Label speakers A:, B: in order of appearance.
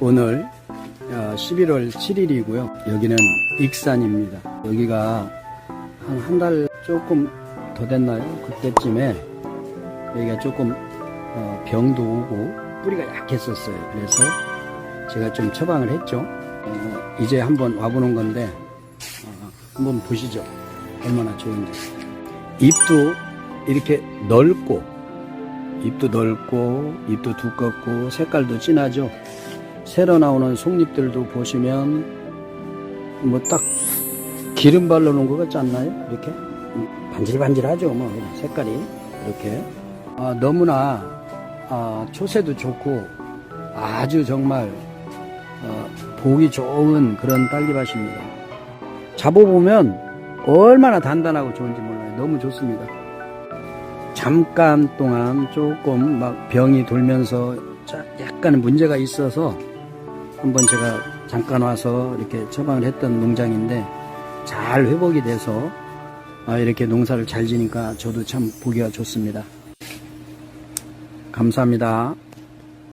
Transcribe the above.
A: 오늘 11월 7일이고요. 여기는 익산입니다. 여기가 한 한 달 조금 더 됐나요? 그때쯤에 여기가 조금 어, 병도 오고 뿌리가 약했었어요. 그래서 제가 좀 처방을 했죠. 어, 이제 한번 와보는 건데 어, 한번 보시죠. 얼마나 좋은지. 잎도 이렇게 넓고 잎도 넓고 잎도 두껍고 색깔도 진하죠. 새로 나오는 속잎들도 보시면 뭐 딱 기름 발라 놓은 것 같지 않나요? 이렇게 음, 반질반질하죠. 뭐 색깔이 이렇게 아, 너무나 아, 초세도 좋고 아주 정말 어, 보기 좋은 그런 딸기밭입니다. 잡아보면 얼마나 단단하고 좋은지 몰라요. 너무 좋습니다. 잠깐 동안 조금 막 병이 돌면서 자- 약간 문제가 있어서 한번 제가 잠깐 와서 이렇게 처방을 했던 농장인데 잘 회복이 돼서 아, 이렇게 농사를 잘 지니까 저도 참 보기가 좋습니다. 감사합니다.